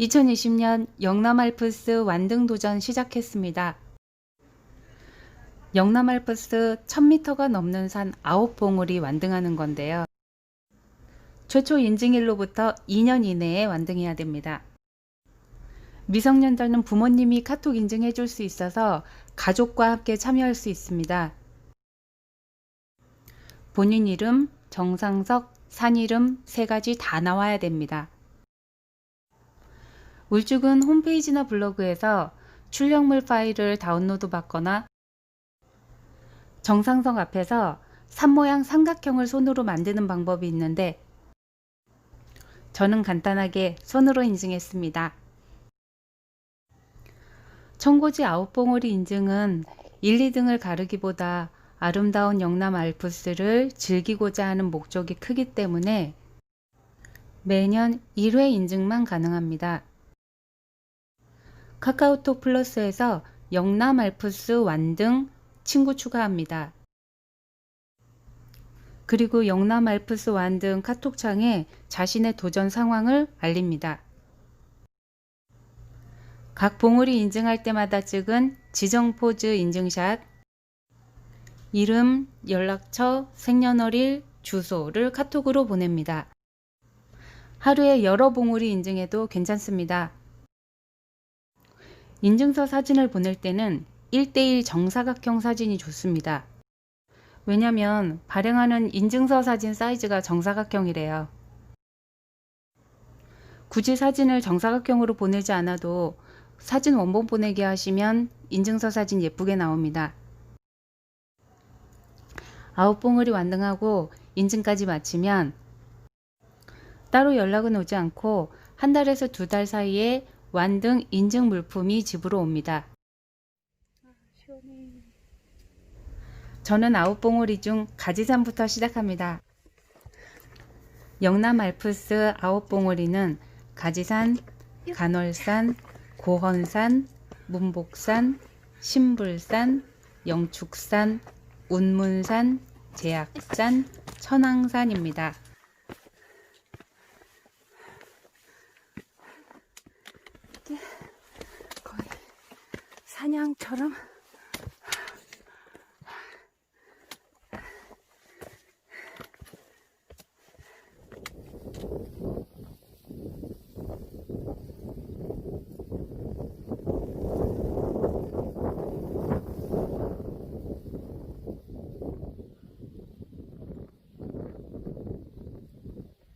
2020년 영남 알프스 완등 도전 시작했습니다. 영남 알프스 1000m가 넘는 산 9봉우리 완등하는 건데요. 최초 인증일로부터 2년 이내에 완등해야 됩니다. 미성년자는 부모님이 카톡 인증해 줄 수 있어서 가족과 함께 참여할 수 있습니다. 본인 이름, 정상석, 산 이름 세 가지 다 나와야 됩니다. 울죽은 홈페이지나 블로그에서 출력물 파일을 다운로드 받거나 정상석 앞에서 산 모양 삼각형을 손으로 만드는 방법이 있는데 저는 간단하게 손으로 인증했습니다. 청고지 아웃봉오리 인증은 1, 2등을 가르기보다 아름다운 영남 알프스를 즐기고자 하는 목적이 크기 때문에 매년 1회 인증만 가능합니다. 카카오톡 플러스에서 영남 알프스 완등 친구 추가합니다. 그리고 영남 알프스 완등 카톡창에 자신의 도전 상황을 알립니다. 각 봉우리 인증할 때마다 찍은 지정 포즈 인증샷, 이름, 연락처, 생년월일, 주소를 카톡으로 보냅니다. 하루에 여러 봉우리 인증해도 괜찮습니다. 인증서 사진을 보낼 때는 1대1 정사각형 사진이 좋습니다. 왜냐면 발행하는 인증서 사진 사이즈가 정사각형이래요. 굳이 사진을 정사각형으로 보내지 않아도 사진 원본 보내기 하시면 인증서 사진 예쁘게 나옵니다. 아홉 봉우리 완등하고 인증까지 마치면 따로 연락은 오지 않고 한 달에서 두 달 사이에 완등 인증 물품이 집으로 옵니다. 저는 아홉 봉우리 중 가지산부터 시작합니다. 영남 알프스 아홉 봉우리는 가지산, 간월산, 고헌산, 문복산, 신불산, 영축산, 운문산, 제약산, 천왕산입니다. 사냥처럼